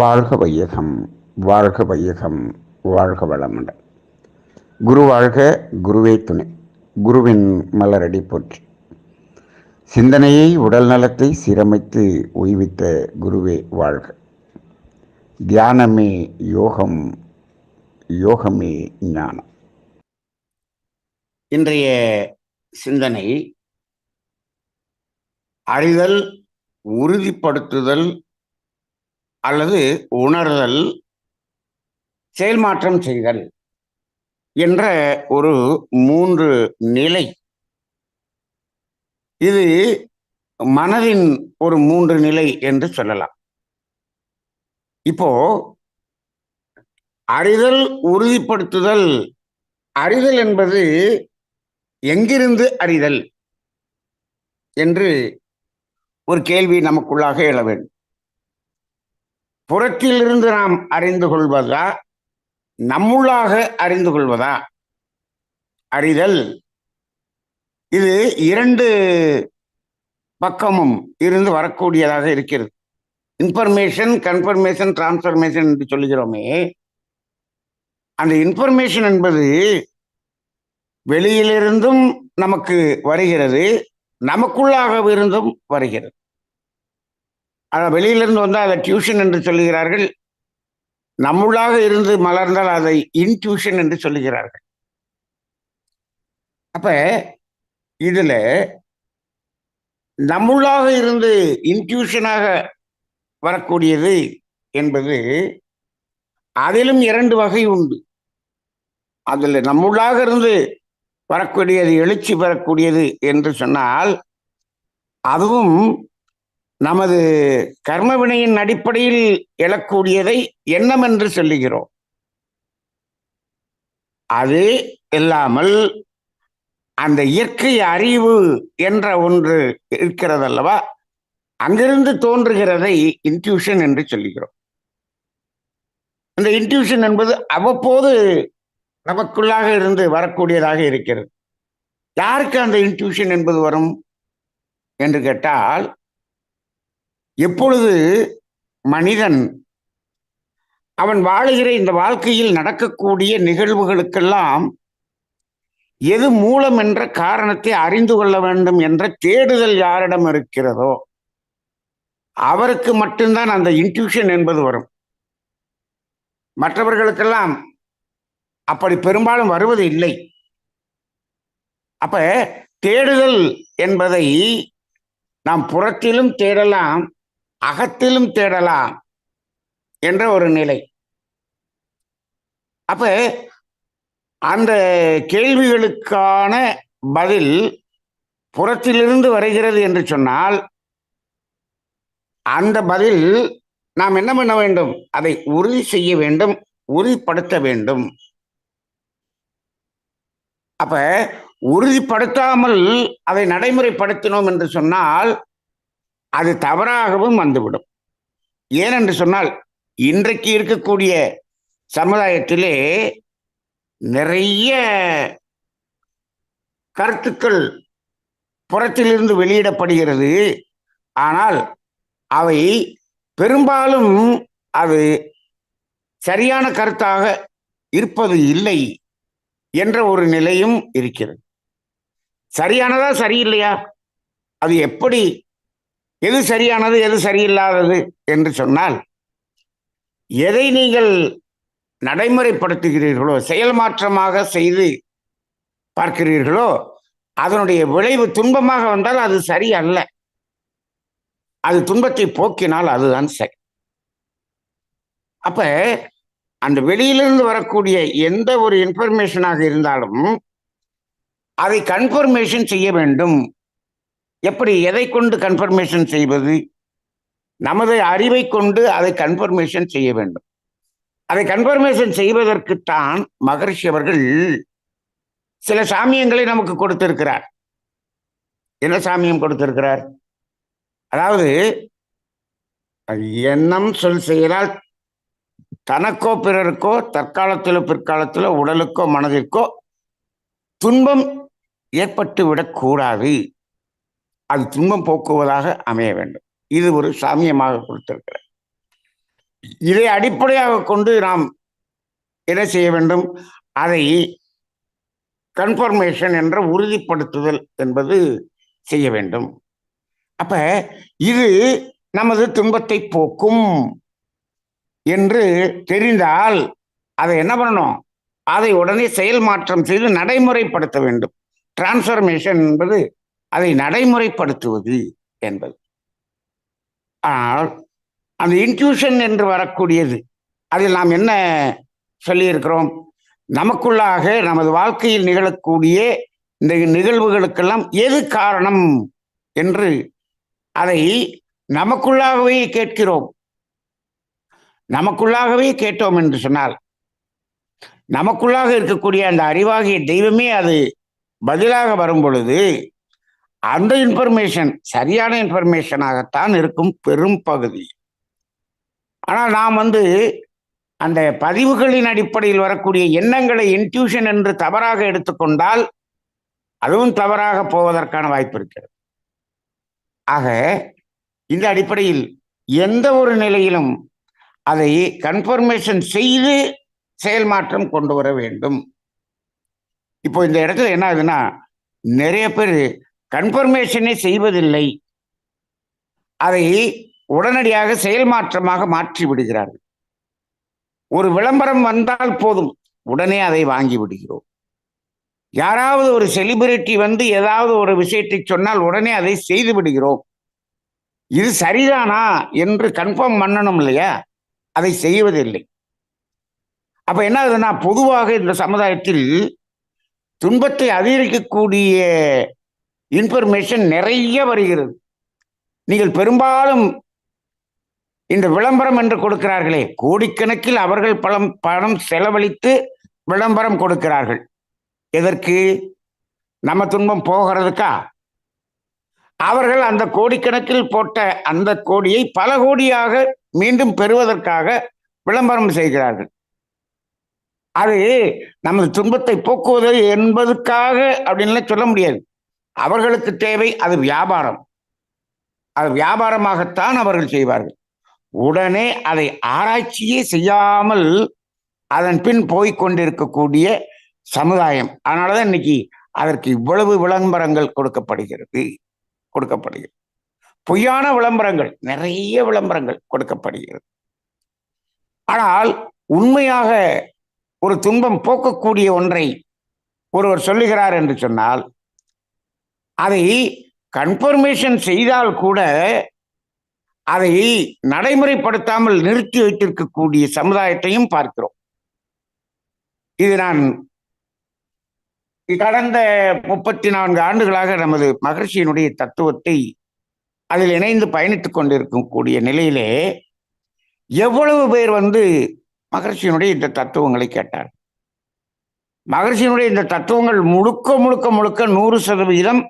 வாழ்க வையகம் வாழ்க வையகம் வாழ்க வளமுடன். குரு வாழ்க குருவே துணை. குருவின் மலரடி போற்றி. சிந்தனையை உடல் நலத்தை சீரமைத்து ஓய்வித்த குருவே வாழ்க. தியானமே யோகம் யோகமே ஞானம். இன்றைய சிந்தனை அறிதல் உறுதிப்படுத்துதல் அல்லது உணர்தல் செயல்மாற்றம் செய்தல் என்ற ஒரு மூன்று நிலை. இது மனதின் ஒரு மூன்று நிலை என்று சொல்லலாம். இப்போ அறிதல் உறுதிப்படுத்துதல். அறிதல் என்பது எங்கிருந்து அறிதல்? என்று ஒரு கேள்வி நமக்குள்ளாக எழ வேண்டும். புறத்திலிருந்து நாம் அறிந்து கொள்வதா? நம்முள்ளாக அறிந்து கொள்வதா? அறிதல். இது இரண்டு பக்கமும் இருந்து வரக்கூடியதாக இருக்கிறது. இன்ஃபர்மேஷன் கன்ஃபர்மேஷன் டிரான்ஸ்ஃபர்மேஷன் என்று சொல்லுகிறோமே. அந்த இன்ஃபர்மேஷன் என்பது வெளியிலிருந்தும் நமக்கு வருகிறது நமக்குள்ளாக இருந்தும் வருகிறது. அதை வெளியிலிருந்து வந்தால் அதை டியூஷன் என்று சொல்லுகிறார்கள். நம்மளாக இருந்து மலர்ந்தால் அதை இன்டியூஷன் என்று சொல்லுகிறார்கள். அப்ப இதுல நம்முள்ளாக இருந்து இன்டியூஷனாக வரக்கூடியது என்பது அதிலும் இரண்டு வகை உண்டு. அதில் நம்முள்ளாக இருந்து வரக்கூடியது எழுச்சி பெறக்கூடியது என்று சொன்னால் அதுவும் நமது கர்மவினையின் அடிப்படையில் எழக்கூடியதை எண்ணம் என்று சொல்லுகிறோம். அது இல்லாமல் அந்த இயற்கை அறிவு என்ற ஒன்று இருக்கிறது அல்லவா அங்கிருந்து தோன்றுகிறதை இன்ட்யூஷன் என்று சொல்லுகிறோம். அந்த இன்ட்யூஷன் என்பது அவ்வப்போது நமக்குள்ளாக இருந்து வரக்கூடியதாக இருக்கிறது. யாருக்கு அந்த இன்ட்யூஷன் என்பது வரும்? என்று கேட்டால் எப்பொழுது மனிதன் அவன் வாழுகிற இந்த வாழ்க்கையில் நடக்கக்கூடிய நிகழ்வுகளுக்கெல்லாம் எது மூலம் என்ற காரணத்தை அறிந்து கொள்ள வேண்டும் என்ற தேடுதல் யாரிடம் இருக்கிறதோ அவருக்கு மட்டும்தான் அந்த இன்ட்யூஷன் என்பது வரும். மற்றவர்களுக்கெல்லாம் அப்படி பெரும்பாலும் வருவது இல்லை. அப்ப தேடுதல் என்பதை நாம் புறத்திலும் தேடலாம் அகத்திலும் தேடலாம் என்ற ஒரு நிலை. அப்ப அந்த கேள்விகளுக்கான பதில் புறத்திலிருந்து வருகிறது என்று சொன்னால் அந்த பதில் நாம் என்ன பண்ண வேண்டும்? அதை உறுதி செய்ய வேண்டும் உறுதிப்படுத்த வேண்டும். அப்ப உறுதிப்படுத்தாமல் அதை நடைமுறைப்படுத்தினோம் என்று சொன்னால் அது தவறாகவும் வந்துவிடும். ஏனென்று சொன்னால் இன்றைக்கு இருக்கக்கூடிய சமுதாயத்திலே நிறைய கருத்துக்கள் புறத்திலிருந்து வெளியிடப்படுகிறது. ஆனால் அவை பெரும்பாலும் அது சரியான கருத்தாக இருப்பது இல்லை என்ற ஒரு நிலையும் இருக்கிறது. சரியானதா சரியில்லையா? அது எப்படி எது சரியானது எது சரியில்லாதது என்று சொன்னால் எதை நீங்கள் நடைமுறைப்படுத்துகிறீர்களோ செயல் மாற்றமாக செய்து பார்க்கிறீர்களோ அதனுடைய விளைவு துன்பமாக வந்தால் அது சரி அல்ல. அது துன்பத்தை போக்கினால் அதுதான் சரி. அப்ப அந்த வெளியிலிருந்து வரக்கூடிய எந்த ஒரு இன்ஃபர்மேஷனாக இருந்தாலும் அதை கன்ஃபர்மேஷன் செய்ய வேண்டும். எப்படி எதை கொண்டு கன்ஃபர்மேஷன் செய்வது? நமது அறிவை கொண்டு அதை கன்ஃபர்மேஷன் செய்ய வேண்டும். அதை கன்ஃபர்மேஷன் செய்வதற்குத்தான் மகர்ஷி அவர்கள் சில சாமியங்களை நமக்கு கொடுத்திருக்கிறார். என்ன சாமியம் கொடுத்திருக்கிறார்? அதாவது எண்ணம் சொல் செயலால் தனக்கோ பிறருக்கோ தற்காலத்திலோ பிற்காலத்திலோ உடலுக்கோ மனதிற்கோ துன்பம் ஏற்பட்டு விடக்கூடாது அது துன்பம் போக்குவதாக அமைய வேண்டும். இது ஒரு சாமியமாக கொடுத்திருக்கிறார். இதை அடிப்படையாக கொண்டு நாம் என்ன செய்ய வேண்டும்? அதை கன்ஃபர்மேஷன் என்ற உறுதிப்படுத்துதல் என்பது செய்ய வேண்டும். அப்ப இது நமது துன்பத்தை போக்கும் என்று தெரிந்தால் அதை என்ன பண்ணணும்? அதை உடனே செயல் மாற்றம் செய்து நடைமுறைப்படுத்த வேண்டும். டிரான்ஸ்ஃபர்மேஷன் என்பது அதை நடைமுறைப்படுத்துவது என்பது. ஆனால் அந்த இன்ட்யூஷன் என்று வரக்கூடியது அதில் நாம் என்ன சொல்லியிருக்கிறோம்? நமக்குள்ளாக நமது வாழ்க்கையில் நிகழக்கூடிய இந்த நிகழ்வுகளுக்கெல்லாம் எது காரணம் என்று அதை நமக்குள்ளாகவே கேட்கிறோம். நமக்குள்ளாகவே கேட்டோம் என்று சொன்னால் நமக்குள்ளாக இருக்கக்கூடிய அந்த அறிவாகிய தெய்வமே அது பதிலாக வரும் பொழுது அந்த இன்ஃபர்மேஷன் சரியான இன்ஃபர்மேஷனாகத்தான் இருக்கும் பெரும் பகுதி. ஆனால் நாம் வந்து அந்த பதிவுகளின் அடிப்படையில் வரக்கூடிய எண்ணங்களை இன்ட்யூஷன் என்று தவறாக எடுத்துக்கொண்டால் அதுவும் தவறாக போவதற்கான வாய்ப்பு இருக்கிறது. ஆக இந்த அடிப்படையில் எந்த ஒரு நிலையிலும் அதை கன்ஃபர்மேஷன் செய்து செயல் மாற்றம் கொண்டு வர வேண்டும். இப்போ இந்த இடத்துல என்ன ஆகுதுன்னா நிறைய பேர் கன்ஃபர்மேஷனே செய்வதில்லை. அதை உடனடியாக செயல் மாற்றமாக மாற்றி விடுகிறார்கள். ஒரு விளம்பரம் வந்தால் போதும். உடனே அதை வாங்கி விடுகிறோம். யாராவது ஒரு செலிபிரிட்டி வந்து ஏதாவது ஒரு விஷயத்தை சொன்னால் உடனே அதை செய்து விடுகிறோம். இது சரிதானா என்று கன்ஃபார்ம் பண்ணணும் இல்லையா? அதை செய்வதில்லை. அப்ப என்ன ஆகுதுன்னா பொதுவாக இந்த சமுதாயத்தில் துன்பத்தை அதிகரிக்கக்கூடிய இன்ஃபர்மேஷன் நிறைய வருகிறது. நீங்கள் பெரும்பாலும் இந்த விளம்பரம் என்று கொடுக்கிறார்களே கோடிக்கணக்கில் அவர்கள் பணம் பணம் செலவழித்து விளம்பரம் கொடுக்கிறார்கள். எதற்கு? நம்ம துன்பம் போகிறதுக்கா? அவர்கள் அந்த கோடிக்கணக்கில் போட்ட அந்த கோடியை பல கோடியாக மீண்டும் பெறுவதற்காக விளம்பரம் செய்கிறார்கள். அது நமது துன்பத்தை போக்குவது என்பதற்காக அப்படின்லாம் சொல்ல முடியாது. அவர்களுக்கு தேவை அது வியாபாரம். அது வியாபாரமாகத்தான் அவர்கள் செய்வார்கள். உடனே அதை ஆராய்ச்சியே செய்யாமல் அதன் பின் போய்க் கொண்டிருக்கக்கூடிய சமுதாயம். அதனாலதான் இன்னைக்கு அதற்கு இவ்வளவு விளம்பரங்கள் கொடுக்கப்படுகிறது. கொடுக்கப்படுகிறது. பொய்யான விளம்பரங்கள் நிறைய விளம்பரங்கள் கொடுக்கப்படுகிறது. ஆனால் உண்மையாக ஒரு துன்பம் போக்கக்கூடிய ஒன்றை ஒருவர் சொல்லுகிறார் என்று சொன்னால் அதை கன்ஃபர்மேஷன் செய்தால் கூட அதை நடைமுறைப்படுத்தாமல் நிறுத்தி வைத்திருக்கக்கூடிய சமுதாயத்தையும் பார்க்கிறோம். இது நான் கடந்த முப்பத்தி நான்கு ஆண்டுகளாக நமது மகர்ஷியினுடைய தத்துவத்தை அதில் இணைந்து பயணித்துக் கொண்டிருக்கக்கூடிய நிலையிலே எவ்வளவு பேர் வந்து மகர்ஷியினுடைய இந்த தத்துவங்களை கேட்டார். மகர்ஷியினுடைய இந்த தத்துவங்கள் முழுக்க முழுக்க முழுக்க நூறு சதவிகிதம்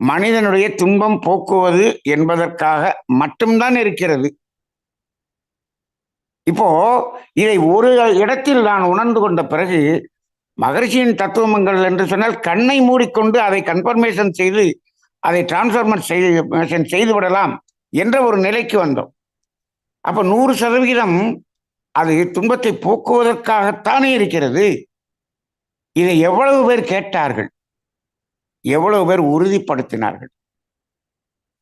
மனிதனுடைய துன்பம் போக்குவது என்பதற்காக மட்டும்தான் இருக்கிறது. இப்போ இதை ஒரு இடத்தில் நான் உணர்ந்து கொண்ட பிறகு மகர்ஷியின் தத்துவங்கள் என்று சொன்னால் கண்ணை மூடிக்கொண்டு அதை கன்ஃபர்மேஷன் செய்து அதை டிரான்ஸ்ஃபர்மேஷன் செய்து செய்து விடலாம் என்ற ஒரு நிலைக்கு வந்தோம். அப்போ நூறு சதவிகிதம் அது துன்பத்தை போக்குவதற்காகத்தானே இருக்கிறது? இதை எவ்வளவு பேர் கேட்டார்கள்? எவ்வளவு பேர் உறுதிப்படுத்தினார்கள்.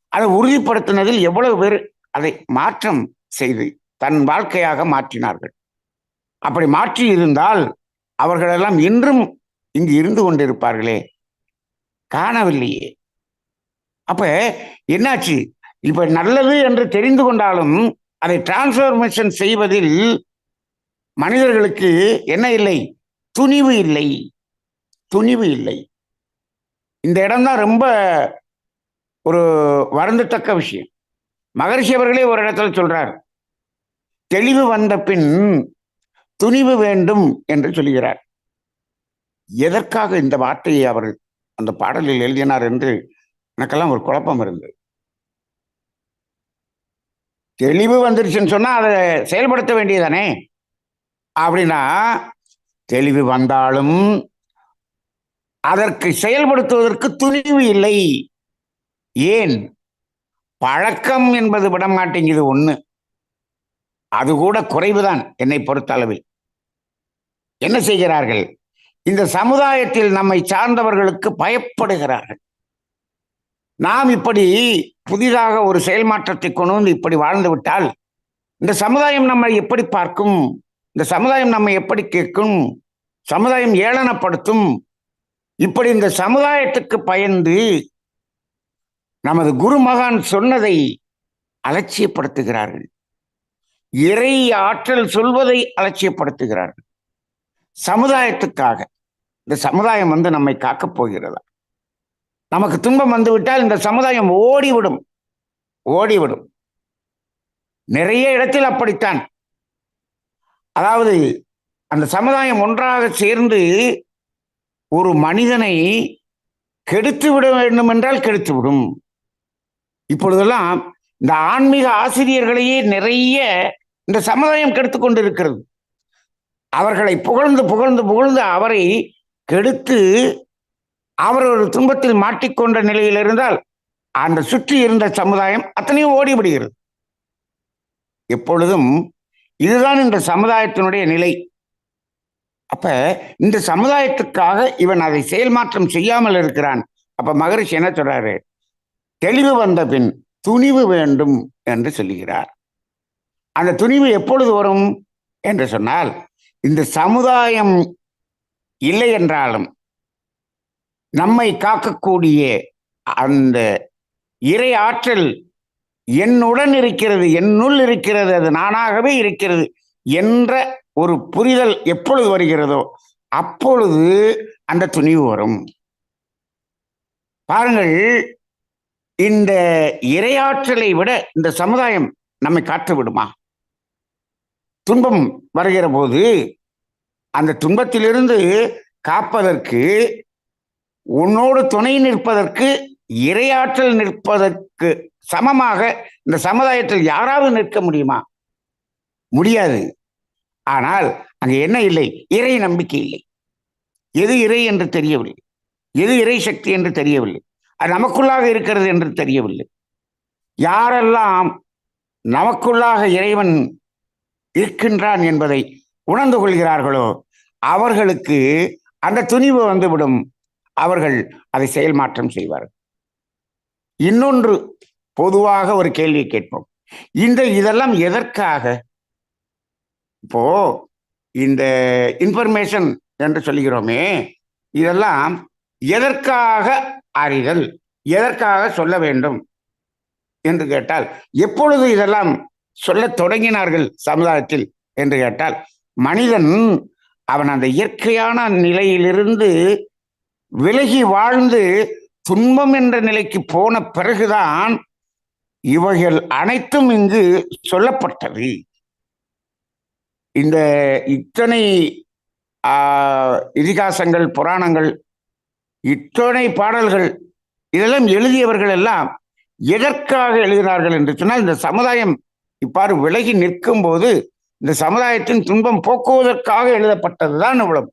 அதை உறுதிப்படுத்தினதில் எவ்வளவு பேர் அதை மாற்றம் செய்து தன் வாழ்க்கையாக மாற்றினார்கள். அப்படி மாற்றி இருந்தால் அவர்களெல்லாம் இன்றும் இங்கு இருந்து கொண்டிருப்பார்களே. காணவில்லையே. அப்ப என்னாச்சு? இப்ப நல்லது என்று தெரிந்து கொண்டாலும் அதை டிரான்ஸ்ஃபர்மேஷன் செய்வதில் மனிதர்களுக்கு என்ன இல்லை? துணிவு இல்லை. துணிவு இல்லை. இந்த இடம்தான் ரொம்ப ஒரு வருந்தத்தக்க விஷயம். மகரிஷி அவர்களே ஒரு இடத்துல சொல்றார் தெளிவு வந்த பின் துணிவு வேண்டும் என்று சொல்கிறார். எதற்காக இந்த வார்த்தையை அவர் அந்த பாடலில் எழுதினார் என்று எனக்கெல்லாம் ஒரு குழப்பம் இருந்தது. தெளிவு வந்துருச்சுன்னு சொன்னா அதை செயல்படுத்த வேண்டியதானே அப்படின்னா தெளிவு வந்தாலும் அதற்கு செயல்படுத்துவதற்கு துணிவு இல்லை. ஏன்? பழக்கம் என்பது விட மாட்டேங்குது ஒண்ணு. அது கூட குறைவுதான் என்னை பொறுத்த அளவில். என்ன செய்கிறார்கள்? இந்த சமுதாயத்தில் நம்மை சார்ந்தவர்களுக்கு பயப்படுகிறார்கள். நாம் இப்படி புதிதாக ஒரு செயல் மாற்றத்தை கொண்டு வந்து இப்படி வாழ்ந்து விட்டால் இந்த சமுதாயம் நம்மை எப்படி பார்க்கும்? இந்த சமுதாயம் நம்மை எப்படி கேட்கும்? சமுதாயம் ஏளனப்படுத்தும்? இப்படி இந்த சமுதாயத்துக்கு பயந்து நமது குருமகான் சொன்னதை அலட்சியப்படுத்துகிறார்கள். இறை ஆற்றல் சொல்வதை அலட்சியப்படுத்துகிறார்கள். சமுதாயத்துக்காக. இந்த சமுதாயம் வந்து நம்மை காக்கப் போகிறதா? நமக்கு துன்பம் வந்துவிட்டால் இந்த சமுதாயம் ஓடிவிடும். ஓடிவிடும். நிறைய இடத்தில் அப்படித்தான். அதாவது அந்த சமுதாயம் ஒன்றாக சேர்ந்து ஒரு மனிதனை கெடுத்து விட வேண்டும் என்றால் கெடுத்து விடும். இப்பொழுதெல்லாம் இந்த ஆன்மீக ஆசிரியர்களையே நிறைய இந்த சமுதாயம் கெடுத்து கொண்டிருக்கிறது. அவர்களை புகழ்ந்து புகழ்ந்து புகழ்ந்து அவரை கெடுத்து அவர் ஒரு துன்பத்தில் மாட்டிக்கொண்ட நிலையில் இருந்தால் அந்த சுற்றி இருந்த சமுதாயம் அத்தனையும் ஓடிவிடுகிறது. எப்பொழுதும் இதுதான் இந்த சமுதாயத்தினுடைய நிலை. அப்ப இந்த சமுதாயத்துக்காக இவன் அதை செயல் மாற்றம் செய்யாமல் இருக்கிறான். அப்ப மகரிஷி என்ன சொல்றாரு? தெளிவு வந்த பின் துணிவு வேண்டும் என்று சொல்லுகிறார். அந்த துணிவு எப்பொழுது வரும் என்று சொன்னால் இந்த சமுதாயம் இல்லை என்றாலும் நம்மை காக்கக்கூடிய அந்த இறை ஆற்றல் என்னுடன் இருக்கிறது என்னுள் இருக்கிறது அது நானாகவே இருக்கிறது என்ற ஒரு புரிதல் எப்பொழுது வருகிறதோ அப்பொழுது அந்த துணிவு வரும். பாருங்கள் இந்த இரையாற்றலை விட இந்த சமுதாயம் நம்மை காற்று விடுமா? துன்பம் வருகிற போது அந்த துன்பத்திலிருந்து காப்பதற்கு உன்னோடு துணை நிற்பதற்கு இரையாற்றல் நிற்பதற்கு சமமாக இந்த சமுதாயத்தில் யாராவது நிற்க முடியுமா? முடியாது. ஆனால் அங்கே என்ன இல்லை? இறை நம்பிக்கை இல்லை. எது இறை என்று தெரியவில்லை. எது இறை சக்தி என்று தெரியவில்லை. அது நமக்குள்ளாக இருக்கிறது என்று தெரியவில்லை. யாரெல்லாம் நமக்குள்ளாக இறைவன் இருக்கின்றான் என்பதை உணர்ந்து கொள்கிறார்களோ அவர்களுக்கு அந்த துணிவு வந்துவிடும். அவர்கள் அதை செயல் மாற்றம் செய்வார்கள். இன்னொன்று பொதுவாக ஒரு கேள்வியை கேட்போம். இந்த இதெல்லாம் எதற்காக? இப்போ இந்த இன்ஃபர்மேஷன் என்று சொல்லுகிறோமே இதெல்லாம் எதற்காக அறிதல் எதற்காக சொல்ல வேண்டும் என்று கேட்டால் எப்பொழுது இதெல்லாம் சொல்லத் தொடங்கினார்கள் சமுதாயத்தில் என்று கேட்டால் மனிதன் அவன் அந்த இயற்கையான நிலையிலிருந்து விலகி வாழ்ந்து துன்பம் என்ற நிலைக்கு போன பிறகுதான் இவைகள் அனைத்தும் இங்கு சொல்லப்பட்டது. இந்த இத்தனை இதிகாசங்கள் புராணங்கள் இத்தனை பாடல்கள் இதெல்லாம் எழுதியவர்கள் எல்லாம் எதற்காக எழுதினார்கள் என்று சொன்னால் இந்த சமுதாயம் இவ்வாறு விலகி நிற்கும் போது இந்த சமுதாயத்தின் துன்பம் போக்குவதற்காக எழுதப்பட்டதுதான் இவ்வளவு.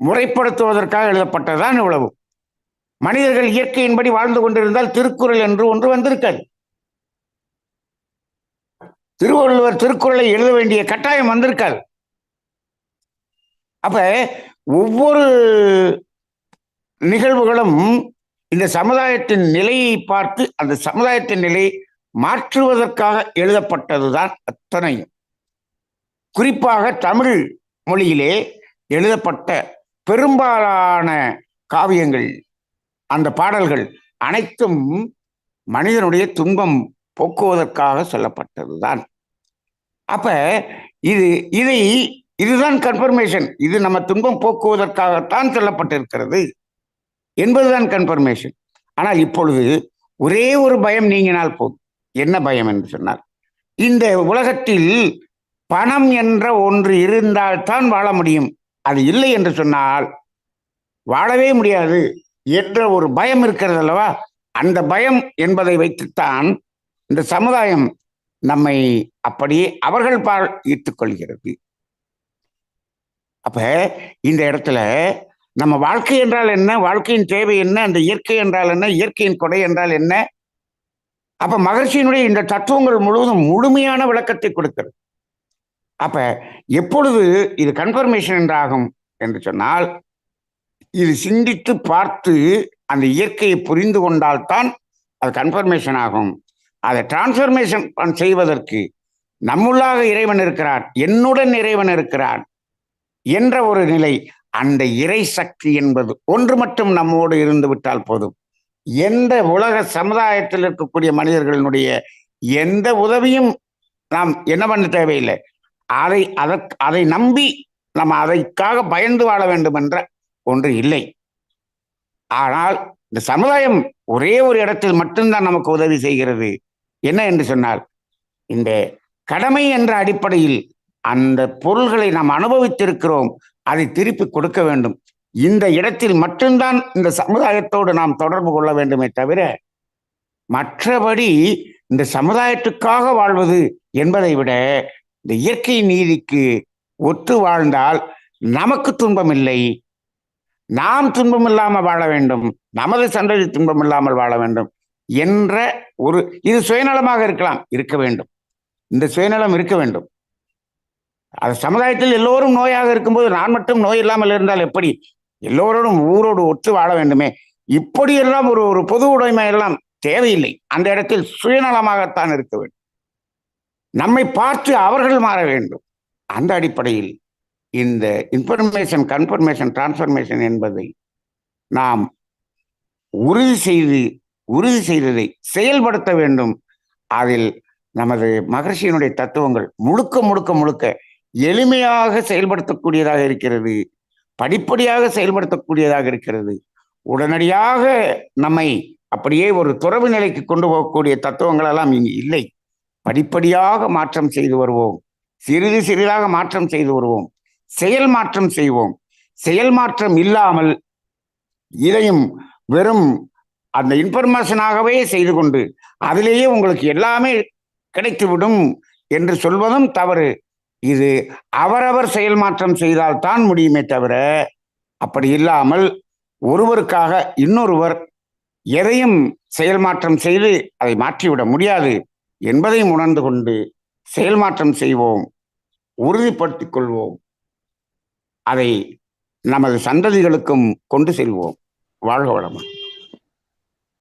முறைப்படுத்துவதற்காக எழுதப்பட்டதுதான் இவ்வளவு. மனிதர்கள் இயற்கையின்படி வாழ்ந்து கொண்டிருந்தால் திருக்குறள் என்று ஒன்று வந்திருக்காது. திருவள்ளுவர் திருக்குறளை எழுத வேண்டிய கட்டாயம் வந்திருக்காது. அப்ப ஒவ்வொரு நிகழ்வுகளும் இந்த சமுதாயத்தின் நிலையை பார்த்து அந்த சமுதாயத்தின் நிலையை மாற்றுவதற்காக எழுதப்பட்டதுதான் அத்தனையும். குறிப்பாக தமிழ் மொழியிலே எழுதப்பட்ட பெரும்பாலான காவியங்கள் அந்த பாடல்கள் அனைத்தும் மனிதனுடைய துன்பம் போக்குவதற்காக சொல்லப்பட்டதுதான். அப்ப இது இதை இதுதான் கன்ஃபர்மேஷன் இது நம்ம துன்பம் போக்குவதற்காகத்தான் சொல்லப்பட்டிருக்கிறது என்பதுதான் கன்ஃபர்மேஷன் ஆனால் இப்பொழுது ஒரே ஒரு பயம் நீங்கினால் போதும். என்ன பயம் என்று சொன்னார் இந்த உலகத்தில் பணம் என்ற ஒன்று இருந்தால்தான் வாழ முடியும். அது இல்லை என்று சொன்னால் வாழவே முடியாது என்ற ஒரு பயம் இருக்கிறது அல்லவா? அந்த பயம் என்பதை வைத்துத்தான் இந்த சமுதாயம் நம்மை அப்படியே அவர்கள் பால் ஈர்த்துக் கொள்கிறது. அப்ப இந்த இடத்துல நம்ம வாழ்க்கை என்றால் என்ன? வாழ்க்கையின் தேவை என்ன? அந்த இயற்கை என்றால் என்ன? இயற்கையின் கொடை என்றால் என்ன? அப்ப மகர்ஷியினுடைய இந்த தத்துவங்கள் முழுவதும் முழுமையான விளக்கத்தை கொடுக்கிறது. அப்ப எப்பொழுது இது கன்ஃபர்மேஷன் என்றாகும் என்று சொன்னால் இது சிந்தித்து பார்த்து அந்த இயற்கையை புரிந்து கொண்டால்தான் அது கன்ஃபர்மேஷன் ஆகும். அதை டிரான்ஸ்ஃபர்மேஷன் செய்வதற்கு நம்முள்ளாக இறைவன் இருக்கிறான் என்னுடன் இறைவன் இருக்கிறான் என்ற ஒரு நிலை அந்த இறை சக்தி என்பது ஒன்று மட்டும் நம்மோடு இருந்து விட்டால் போதும். எந்த உலக சமுதாயத்தில் இருக்கக்கூடிய மனிதர்களினுடைய எந்த உதவியும் நாம் என்ன பண்ண தேவையில்லை. அதை அதற்கு அதை நம்பி நம்ம அதைக்காக பயந்து வாழ வேண்டும் என்ற ஒன்று இல்லை. ஆனால் இந்த சமுதாயம் ஒரே ஒரு இடத்தில் மட்டும்தான் நமக்கு உதவி செய்கிறது. என்ன என்று சொன்னால் இந்த கடமை என்ற அடிப்படையில் அந்த பொருள்களை நாம் அனுபவித்திருக்கிறோம் அதை திருப்பி கொடுக்க வேண்டும். இந்த இடத்தில் மட்டும்தான் இந்த சமுதாயத்தோடு நாம் தொடர்பு கொள்ள வேண்டுமே தவிர மற்றபடி இந்த சமுதாயத்துக்காக வாழ்வது என்பதை விட இந்த இயற்கை நீதிக்கு ஒத்து வாழ்ந்தால் நமக்கு துன்பம் இல்லை நாம் துன்பம் இல்லாமல் வாழ வேண்டும். நமது சந்ததி துன்பம் இல்லாமல் வாழ வேண்டும். என்ற ஒரு இது சுயநலமாக இருக்கலாம் இருக்க வேண்டும். இந்த சுயநலம் இருக்க வேண்டும். அது சமுதாயத்தில் எல்லோரும் நோயாக இருக்கும்போது நான் மட்டும் நோய் இல்லாமல் இருந்தால் எப்படி? எல்லோரோடும் ஊரோடு ஒத்து வாழ வேண்டுமே. இப்படியெல்லாம் ஒரு ஒரு பொது உடைமை எல்லாம் தேவையில்லை. அந்த இடத்தில் சுயநலமாகத்தான் இருக்க வேண்டும். நம்மை பார்த்து அவர்கள் மாற வேண்டும். அந்த அடிப்படையில் இந்த இன்ஃபர்மேஷன் கன்ஃபர்மேஷன் டிரான்ஸ்ஃபர்மேஷன் என்பதை நாம் உறுதி செய்து உறுதி செய்ததை செயல்படுத்த வேண்டும். அதில் நமது மகர்ஷியினுடைய தத்துவங்கள் முழுக்க முழுக்க முழுக்க எளிமையாக செயல்படுத்தக்கூடியதாக இருக்கிறது. படிப்படியாக செயல்படுத்தக்கூடியதாக இருக்கிறது. உடனடியாக நம்மை அப்படியே ஒரு துறவு நிலைக்கு கொண்டு போகக்கூடிய தத்துவங்கள் எல்லாம் இங்கு இல்லை. படிப்படியாக மாற்றம் செய்து வருவோம். சிறிது சிறிதாக மாற்றம் செய்து வருவோம். செயல் மாற்றம் செய்வோம். செயல் மாற்றம் இல்லாமல் இதையும் வெறும் அந்த இன்ஃபர்மேஷனாகவே செய்து கொண்டு அதிலேயே உங்களுக்கு எல்லாமே கிடைத்துவிடும் என்று சொல்வதும் தவறு. இது அவரவர் செயல் மாற்றம் செய்தால்தான் முடியுமே தவிர அப்படி இல்லாமல் ஒருவருக்காக இன்னொருவர் எதையும் செயல் மாற்றம் செய்து அதை மாற்றிவிட முடியாது என்பதையும் உணர்ந்து கொண்டு செயல் மாற்றம் செய்வோம் உறுதிப்படுத்திக் கொள்வோம். அதை நமது சந்ததிகளுக்கும் கொண்டு செல்வோம். வாழ்க வளமுடன்.